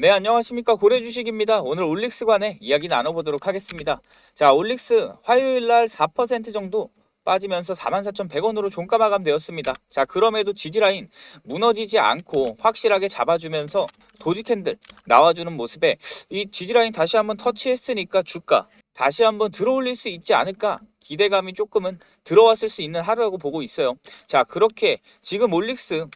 네, 안녕하십니까. 고래 주식입니다. 오늘 올릭스 관해 이야기 나눠보도록 하겠습니다. 자, 올릭스 화요일 날 4% 정도 빠지면서 44,100원으로 종가 마감되었습니다. 자, 그럼에도 지지라인 무너지지 않고 확실하게 잡아주면서 도지 캔들 나와주는 모습에 이 지지라인 다시 한번 터치했으니까 주가 다시 한번 들어올릴 수 있지 않을까 기대감이 조금은 들어왔을 수 있는 하루라고 보고 있어요. 자, 그렇게 지금 올릭스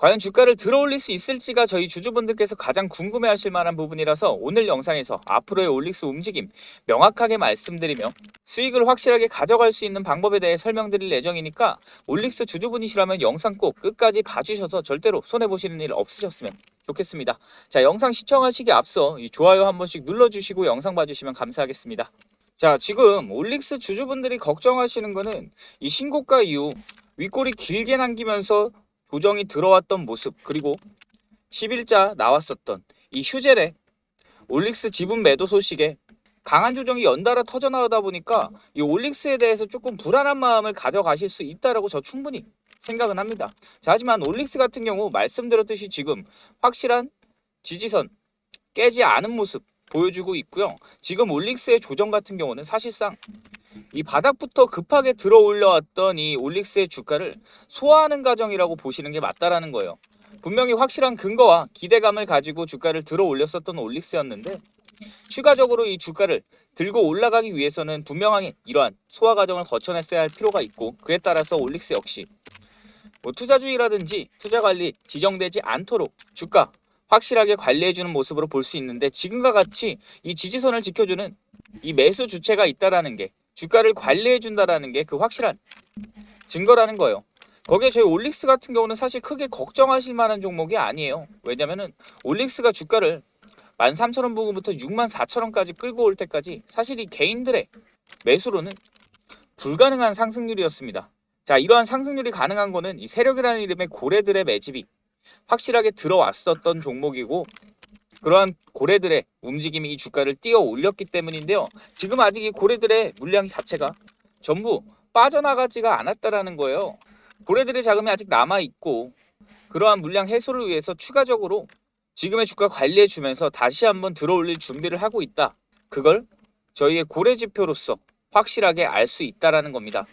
과연 주가를 들어올릴 수 있을지가 저희 주주분들께서 가장 궁금해하실 만한 부분이라서 오늘 영상에서 앞으로의 올릭스 움직임 명확하게 말씀드리며 수익을 확실하게 가져갈 수 있는 방법에 대해 설명드릴 예정이니까 올릭스 주주분이시라면 영상 꼭 끝까지 봐주셔서 절대로 손해보시는 일 없으셨으면 좋겠습니다. 자 영상 시청하시기 앞서 이 좋아요 한 번씩 눌러주시고 영상 봐주시면 감사하겠습니다. 자 지금 올릭스 주주분들이 걱정하시는 거는 이 신고가 이후 윗골이 길게 남기면서 조정이 들어왔던 모습 그리고 10일자 나왔었던 이 휴젤의 올릭스 지분 매도 소식에 강한 조정이 연달아 터져나오다 보니까 이 올릭스에 대해서 조금 불안한 마음을 가져가실 수 있다라고 저 충분히 생각은 합니다. 자, 하지만 올릭스 같은 경우 말씀드렸듯이 지금 확실한 지지선 깨지 않은 모습 보여주고 있고요. 지금 올릭스의 조정 같은 경우는 사실상 이 바닥부터 급하게 들어 올려왔던 이 올릭스의 주가를 소화하는 과정이라고 보시는 게 맞다라는 거예요. 분명히 확실한 근거와 기대감을 가지고 주가를 들어 올렸었던 올릭스였는데 추가적으로 이 주가를 들고 올라가기 위해서는 분명하게 이러한 소화 과정을 거쳐냈어야 할 필요가 있고 그에 따라서 올릭스 역시 뭐 투자주의라든지 투자 관리 지정되지 않도록 주가 확실하게 관리해주는 모습으로 볼 수 있는데 지금과 같이 이 지지선을 지켜주는 이 매수 주체가 있다라는 게 주가를 관리해 준다라는 게 그 확실한 증거라는 거예요. 거기에 저희 올릭스 같은 경우는 사실 크게 걱정하실 만한 종목이 아니에요. 왜냐면은 올릭스가 주가를 13,000원 부근부터 64,000원까지 끌고 올 때까지 사실 이 개인들의 매수로는 불가능한 상승률이었습니다. 자, 이러한 상승률이 가능한 거는 이 세력이라는 이름의 고래들의 매집이 확실하게 들어왔었던 종목이고 그러한 고래들의 움직임이 이 주가를 띄어 올렸기 때문인데요. 지금 아직 이 고래들의 물량 자체가 전부 빠져나가지가 않았다라는 거예요. 고래들의 자금이 아직 남아 있고 그러한 물량 해소를 위해서 추가적으로 지금의 주가 관리해 주면서 다시 한번 들어올릴 준비를 하고 있다. 그걸 저희의 고래 지표로서 확실하게 알 수 있다라는 겁니다.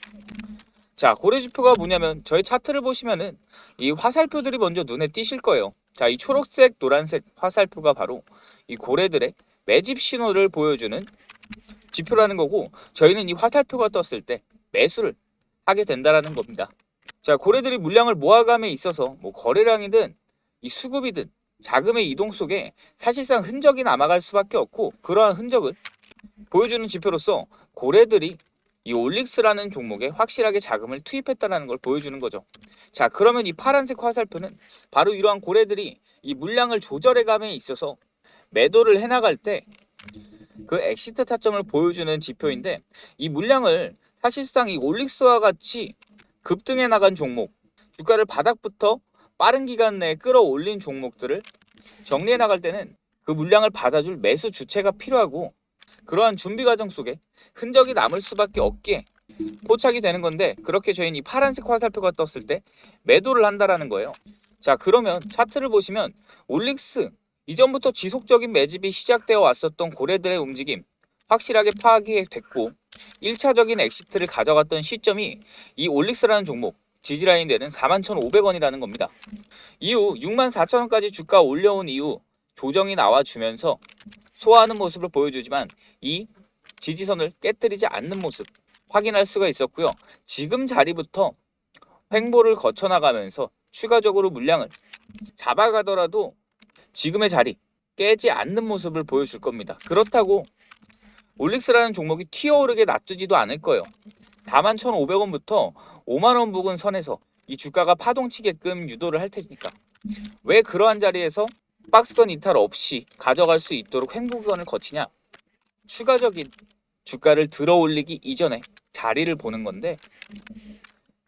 자, 고래 지표가 뭐냐면 저희 차트를 보시면은 이 화살표들이 먼저 눈에 띄실 거예요. 자, 이 초록색, 노란색 화살표가 바로 이 고래들의 매집 신호를 보여주는 지표라는 거고 저희는 이 화살표가 떴을 때 매수를 하게 된다라는 겁니다. 자, 고래들이 물량을 모아감에 있어서 뭐 거래량이든 이 수급이든 자금의 이동 속에 사실상 흔적이 남아갈 수밖에 없고 그러한 흔적을 보여주는 지표로서 고래들이 이 올릭스라는 종목에 확실하게 자금을 투입했다는 걸 보여주는 거죠. 자, 그러면 이 파란색 화살표는 바로 이러한 고래들이 이 물량을 조절해감에 있어서 매도를 해나갈 때 그 엑시트 타점을 보여주는 지표인데 이 물량을 사실상 이 올릭스와 같이 급등해 나간 종목, 주가를 바닥부터 빠른 기간 내에 끌어올린 종목들을 정리해 나갈 때는 그 물량을 받아줄 매수 주체가 필요하고 그러한 준비 과정 속에 흔적이 남을 수밖에 없게 포착이 되는 건데 그렇게 저희는 이 파란색 화살표가 떴을 때 매도를 한다라는 거예요. 자 그러면 차트를 보시면 올릭스 이전부터 지속적인 매집이 시작되어 왔었던 고래들의 움직임 확실하게 파악이 됐고 1차적인 엑시트를 가져갔던 시점이 이 올릭스라는 종목 지지라인 되는 41,500원이라는 겁니다. 이후 64,000원까지 주가 올려온 이후 조정이 나와주면서 소화하는 모습을 보여주지만 이 지지선을 깨뜨리지 않는 모습 확인할 수가 있었고요. 지금 자리부터 횡보를 거쳐나가면서 추가적으로 물량을 잡아가더라도 지금의 자리 깨지 않는 모습을 보여줄 겁니다. 그렇다고 올릭스라는 종목이 튀어오르게 놔두지도 않을 거예요. 41,500원부터 5만원 부근 선에서 이 주가가 파동치게끔 유도를 할 테니까 왜 그러한 자리에서 박스권 이탈 없이 가져갈 수 있도록 횡보기간을 거치냐 추가적인 주가를 들어 올리기 이전에 자리를 보는 건데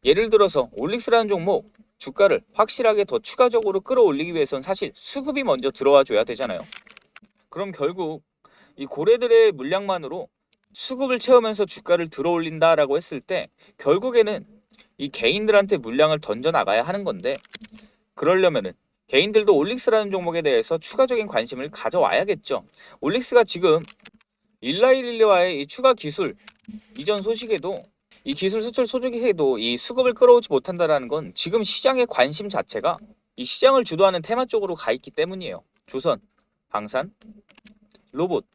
예를 들어서 올릭스라는 종목 주가를 확실하게 더 추가적으로 끌어올리기 위해선 사실 수급이 먼저 들어와 줘야 되잖아요. 그럼 결국 이 고래들의 물량만으로 수급을 채우면서 주가를 들어 올린다라고 했을 때 결국에는 이 개인들한테 물량을 던져 나가야 하는 건데 그러려면은 개인들도 올릭스라는 종목에 대해서 추가적인 관심을 가져와야겠죠. 올릭스가 지금 일라이 릴리와의 이 추가 기술 이전 소식에도 이 기술 수출 소식에도 이 수급을 끌어오지 못한다라는 건 지금 시장의 관심 자체가 이 시장을 주도하는 테마 쪽으로 가 있기 때문이에요. 조선, 방산, 로봇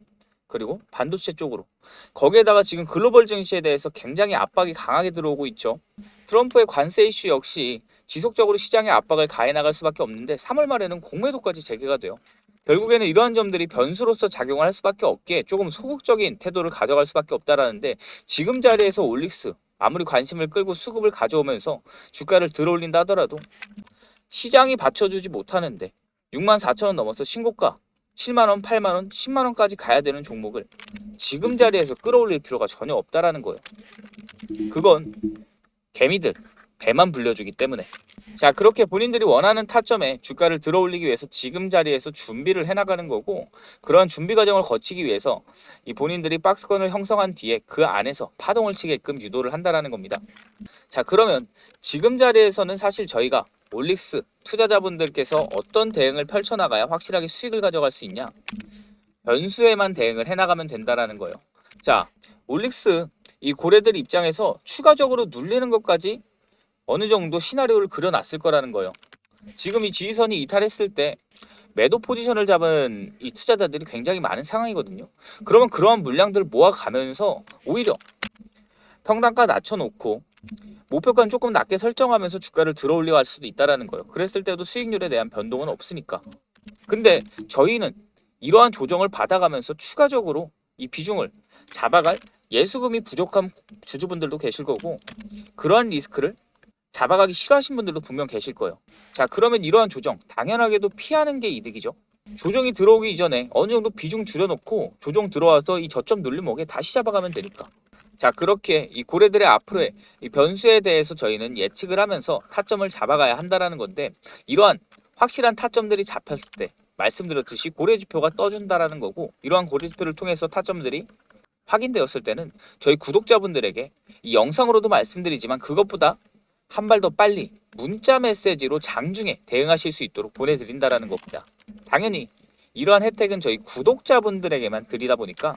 그리고 반도체 쪽으로 거기에다가 지금 글로벌 증시에 대해서 굉장히 압박이 강하게 들어오고 있죠. 트럼프의 관세 이슈 역시 지속적으로 시장에 압박을 가해 나갈 수밖에 없는데 3월 말에는 공매도까지 재개가 돼요. 결국에는 이러한 점들이 변수로서 작용을 할 수밖에 없기에 조금 소극적인 태도를 가져갈 수밖에 없다라는데 지금 자리에서 올릭스 아무리 관심을 끌고 수급을 가져오면서 주가를 들어올린다 하더라도 시장이 받쳐주지 못하는데 6만 4천 원 넘어서 신고가 7만 원, 8만 원, 10만 원까지 가야 되는 종목을 지금 자리에서 끌어올릴 필요가 전혀 없다라는 거예요. 그건 개미들 배만 불려주기 때문에 자 그렇게 본인들이 원하는 타점에 주가를 들어올리기 위해서 지금 자리에서 준비를 해나가는 거고 그러한 준비 과정을 거치기 위해서 이 본인들이 박스권을 형성한 뒤에 그 안에서 파동을 치게끔 유도를 한다라는 겁니다. 자 그러면 지금 자리에서는 사실 저희가 올릭스 투자자분들께서 어떤 대응을 펼쳐나가야 확실하게 수익을 가져갈 수 있냐 변수에만 대응을 해나가면 된다라는 거예요. 자 올릭스 이 고래들 입장에서 추가적으로 눌리는 것까지 어느 정도 시나리오를 그려놨을 거라는 거예요. 지금 이 지지선이 이탈했을 때 매도 포지션을 잡은 이 투자자들이 굉장히 많은 상황이거든요. 그러면 그러한 물량들을 모아가면서 오히려 평단가 낮춰놓고 목표가는 조금 낮게 설정하면서 주가를 들어올려 갈 수도 있다라는 거예요. 그랬을 때도 수익률에 대한 변동은 없으니까. 근데 저희는 이러한 조정을 받아가면서 추가적으로 이 비중을 잡아갈 예수금이 부족한 주주분들도 계실 거고 그러한 리스크를 잡아가기 싫어하신 분들도 분명 계실 거예요. 자, 그러면 이러한 조정 당연하게도 피하는 게 이득이죠. 조정이 들어오기 이전에 어느 정도 비중 줄여놓고 조정 들어와서 이 저점 눌림목에 다시 잡아가면 되니까. 자, 그렇게 이 고래들의 앞으로의 이 변수에 대해서 저희는 예측을 하면서 타점을 잡아가야 한다라는 건데 이러한 확실한 타점들이 잡혔을 때 말씀드렸듯이 고래 지표가 떠준다라는 거고 이러한 고래 지표를 통해서 타점들이 확인되었을 때는 저희 구독자분들에게 이 영상으로도 말씀드리지만 그것보다 한 발 더 빨리 문자 메시지로 장중에 대응하실 수 있도록 보내드린다라는 겁니다. 당연히 이러한 혜택은 저희 구독자분들에게만 드리다 보니까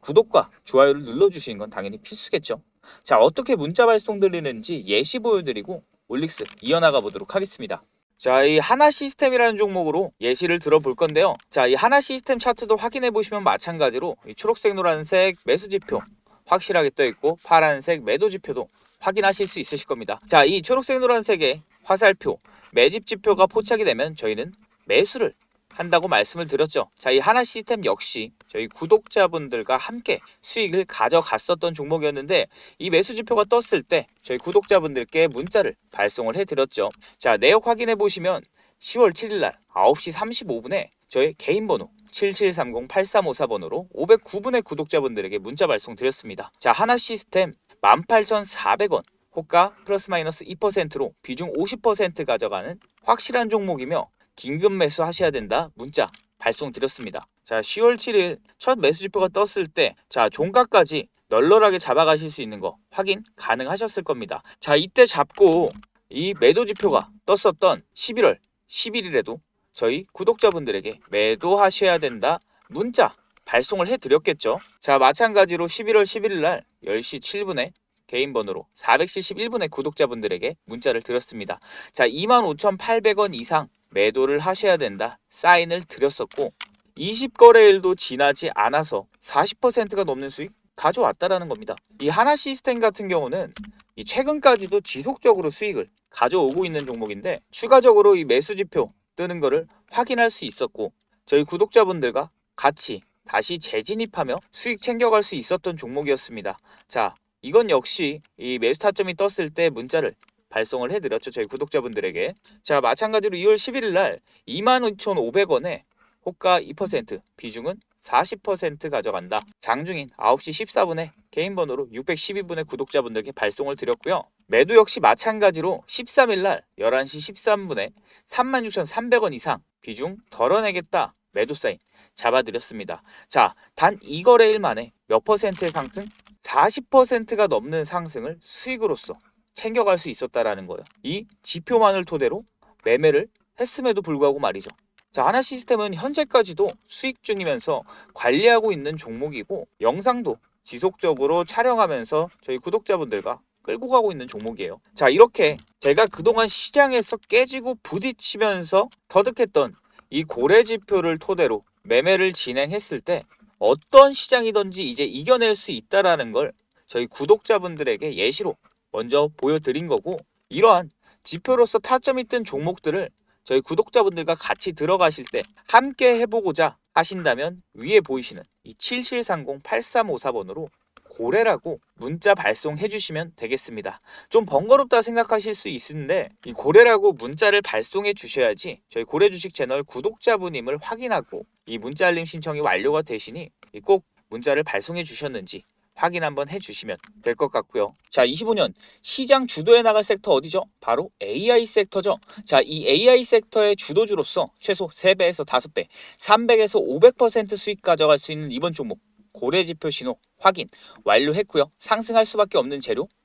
구독과 좋아요를 눌러주시는 건 당연히 필수겠죠. 자 어떻게 문자 발송 들리는지 예시 보여드리고 올릭스 이어나가 보도록 하겠습니다. 자, 이 하나 시스템이라는 종목으로 예시를 들어볼 건데요. 자, 이 하나 시스템 차트도 확인해 보시면 마찬가지로 이 초록색, 노란색 매수 지표 확실하게 떠 있고 파란색 매도 지표도 확인하실 수 있으실 겁니다. 자, 이 초록색, 노란색의 화살표 매집 지표가 포착이 되면 저희는 매수를 한다고 말씀을 드렸죠. 자, 이 하나 시스템 역시 저희 구독자분들과 함께 수익을 가져갔었던 종목이었는데 이 매수 지표가 떴을 때 저희 구독자분들께 문자를 발송을 해드렸죠. 자, 내역 확인해 보시면 10월 7일 날 9시 35분에 저희 개인 번호 7730-8354번으로 509분의 구독자분들에게 문자 발송 드렸습니다. 자, 하나 시스템 18,400원 호가 플러스 마이너스 2%로 비중 50% 가져가는 확실한 종목이며 긴급 매수 하셔야 된다 문자 발송 드렸습니다. 자 10월 7일 첫 매수 지표가 떴을 때 자 종가까지 널널하게 잡아가실 수 있는 거 확인 가능하셨을 겁니다. 자 이때 잡고 이 매도 지표가 떴었던 11월 11일에도 저희 구독자분들에게 매도하셔야 된다 문자 발송을 해드렸겠죠. 자 마찬가지로 11월 11일 날 10시 7분에 개인 번호로 471분의 구독자분들에게 문자를 드렸습니다. 자 25,800원 이상 매도를 하셔야 된다 사인을 드렸었고 20거래일도 지나지 않아서 40%가 넘는 수익 가져왔다라는 겁니다. 이 하나 시스템 같은 경우는 이 최근까지도 지속적으로 수익을 가져오고 있는 종목인데 추가적으로 이 매수 지표 뜨는 거를 확인할 수 있었고 저희 구독자분들과 같이 다시 재진입하며 수익 챙겨갈 수 있었던 종목이었습니다. 자, 이건 역시 이 매수 타점이 떴을 때 문자를 발송을 해드렸죠. 저희 구독자분들에게. 자, 마찬가지로 2월 11일 날 22,500원에 호가 2% 비중은 40% 가져간다. 장중인 9시 14분에 개인 번호로 612분의 구독자분들께 발송을 드렸고요. 매도 역시 마찬가지로 13일 날 11시 13분에 36,300원 이상 비중 덜어내겠다. 매도 사인 잡아드렸습니다. 자, 단 2거래일 만에 몇 퍼센트의 상승? 40%가 넘는 상승을 수익으로서 챙겨갈 수 있었다라는 거예요. 이 지표만을 토대로 매매를 했음에도 불구하고 말이죠. 자, 하나 시스템은 현재까지도 수익 중이면서 관리하고 있는 종목이고 영상도 지속적으로 촬영하면서 저희 구독자분들과 끌고 가고 있는 종목이에요. 자, 이렇게 제가 그동안 시장에서 깨지고 부딪히면서 터득했던 이 고래 지표를 토대로 매매를 진행했을 때 어떤 시장이든지 이제 이겨낼 수 있다라는 걸 저희 구독자분들에게 예시로 먼저 보여드린 거고 이러한 지표로서 타점이 뜬 종목들을 저희 구독자분들과 같이 들어가실 때 함께 해보고자 하신다면 위에 보이시는 이 7730-8354번으로 고래라고 문자 발송해 주시면 되겠습니다. 좀 번거롭다 생각하실 수 있는데 이 고래라고 문자를 발송해 주셔야지 저희 고래 주식 채널 구독자분임을 확인하고 이 문자 알림 신청이 완료가 되시니 이꼭 문자를 발송해 주셨는지 확인 한번 해 주시면 될 것 같고요. 자, 25년 시장 주도에 나갈 섹터 어디죠? 바로 AI 섹터죠. 자, 이 AI 섹터의 주도주로서 최소 3배에서 5배, 300에서 500% 수익 가져갈 수 있는 이번 종목 고래 지표 신호 확인 완료했고요. 상승할 수밖에 없는 재료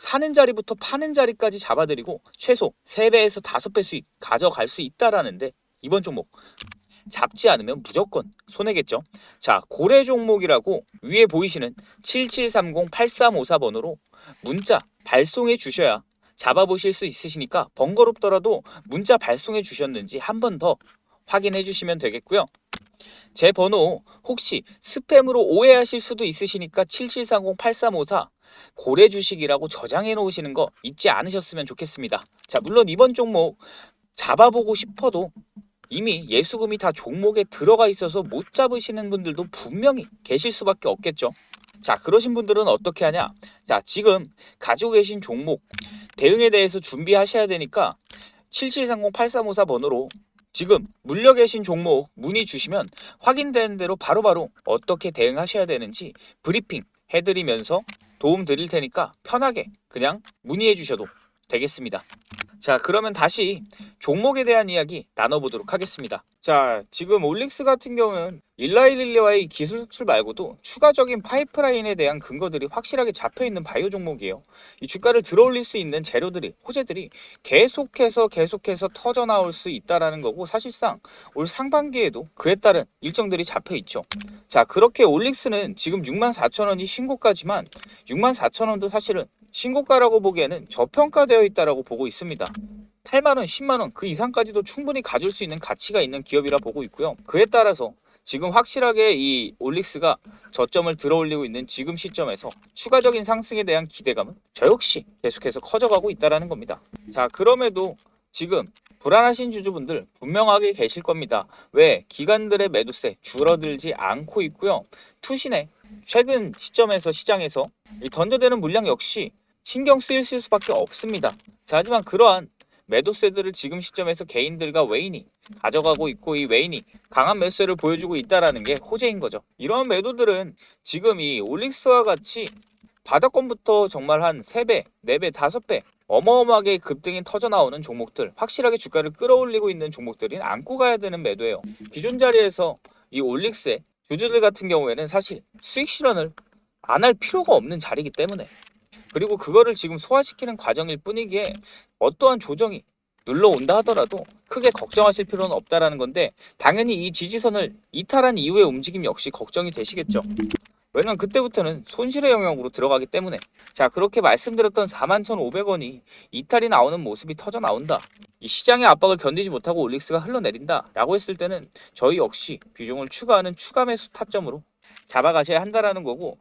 사는 자리부터 파는 자리까지 잡아드리고 최소 3배에서 5배 수익 가져갈 수 있다라는데 이번 종목 잡지 않으면 무조건 손해겠죠. 자, 고래 종목이라고 위에 보이시는 7730-8354번으로 문자 발송해 주셔야 잡아보실 수 있으시니까 번거롭더라도 문자 발송해 주셨는지 한 번 더 확인해 주시면 되겠고요. 제 번호 혹시 스팸으로 오해하실 수도 있으시니까 7730-8354 고래 주식이라고 저장해 놓으시는 거 잊지 않으셨으면 좋겠습니다. 자, 물론 이번 종목 잡아보고 싶어도 이미 예수금이 다 종목에 들어가 있어서 못 잡으시는 분들도 분명히 계실 수밖에 없겠죠. 자, 그러신 분들은 어떻게 하냐? 자, 지금 가지고 계신 종목 대응에 대해서 준비하셔야 되니까 7730-8354 번호로 지금 물려 계신 종목 문의 주시면 확인되는 대로 바로바로 어떻게 대응하셔야 되는지 브리핑 해드리면서 도움 드릴 테니까 편하게 그냥 문의해 주셔도 되겠습니다. 자, 그러면 다시 종목에 대한 이야기 나눠보도록 하겠습니다. 자, 지금 올릭스 같은 경우는 일라일릴리와의 기술 수출 말고도 추가적인 파이프라인에 대한 근거들이 확실하게 잡혀 있는 바이오 종목이에요. 이 주가를 들어올릴 수 있는 재료들이 호재들이 계속해서 계속해서 터져 나올 수 있다라는 거고 사실상 올 상반기에도 그에 따른 일정들이 잡혀 있죠. 자, 그렇게 올릭스는 지금 64,000원이 신고가지만 64,000원도 사실은 신고가라고 보기에는 저평가되어 있다라고 보고 있습니다. 8만원, 10만원 그 이상까지도 충분히 가질 수 있는 가치가 있는 기업이라 보고 있고요. 그에 따라서 지금 확실하게 이 올릭스가 저점을 들어올리고 있는 지금 시점에서 추가적인 상승에 대한 기대감은 저 역시 계속해서 커져가고 있다라는 겁니다. 자, 그럼에도 지금 불안하신 주주분들 분명하게 계실 겁니다. 왜? 기관들의 매도세 줄어들지 않고 있고요. 투신에 최근 시점에서 시장에서 이 던져대는 물량 역시 신경 쓰일 수밖에 없습니다. 자, 하지만 그러한 매도세들을 지금 시점에서 개인들과 외인이 가져가고 있고 이 외인이 강한 매수세를 보여주고 있다라는 게 호재인 거죠. 이러한 매도들은 지금 이 올릭스와 같이 바닥권부터 정말 한 3배, 4배, 5배 어마어마하게 급등이 터져 나오는 종목들, 확실하게 주가를 끌어올리고 있는 종목들이 안고 가야 되는 매도예요. 기존 자리에서 이 올릭스의 주주들 같은 경우에는 사실 수익 실현을 안 할 필요가 없는 자리이기 때문에 그리고 그거를 지금 소화시키는 과정일 뿐이기에 어떠한 조정이 눌러온다 하더라도 크게 걱정하실 필요는 없다라는 건데 당연히 이 지지선을 이탈한 이후의 움직임 역시 걱정이 되시겠죠. 왜냐면 그때부터는 손실의 영역으로 들어가기 때문에 자 그렇게 말씀드렸던 41,500원이 이탈이 나오는 모습이 터져 나온다. 이 시장의 압박을 견디지 못하고 올릭스가 흘러내린다 라고 했을 때는 저희 역시 비중을 추가하는 추가 매수 타점으로 잡아가셔야 한다라는 거고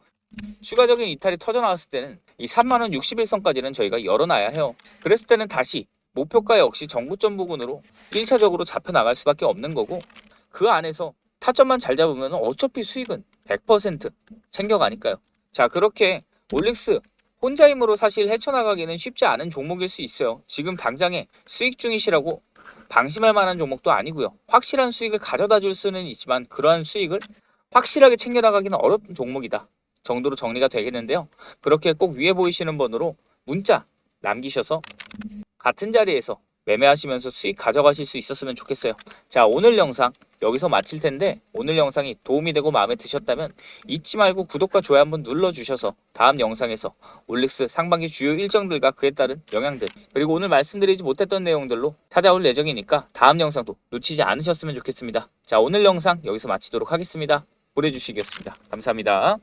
추가적인 이탈이 터져 나왔을 때는 이 3만원 61선까지는 저희가 열어놔야 해요. 그랬을 때는 다시 목표가 역시 정구점 부근으로 1차적으로 잡혀 나갈 수밖에 없는 거고 그 안에서 타점만 잘 잡으면 어차피 수익은 100% 챙겨가니까요. 자 그렇게 올릭스 혼자 힘으로 사실 헤쳐나가기는 쉽지 않은 종목일 수 있어요. 지금 당장에 수익 중이시라고 방심할 만한 종목도 아니고요. 확실한 수익을 가져다 줄 수는 있지만 그러한 수익을 확실하게 챙겨나가기는 어려운 종목이다 정도로 정리가 되겠는데요. 그렇게 꼭 위에 보이시는 번호로 문자 남기셔서 같은 자리에서 매매하시면서 수익 가져가실 수 있었으면 좋겠어요. 자, 오늘 영상 여기서 마칠 텐데 오늘 영상이 도움이 되고 마음에 드셨다면 잊지 말고 구독과 좋아요 한번 눌러주셔서 다음 영상에서 올릭스 상반기 주요 일정들과 그에 따른 영향들 그리고 오늘 말씀드리지 못했던 내용들로 찾아올 예정이니까 다음 영상도 놓치지 않으셨으면 좋겠습니다. 자, 오늘 영상 여기서 마치도록 하겠습니다. 보내주시겠습니다. 감사합니다.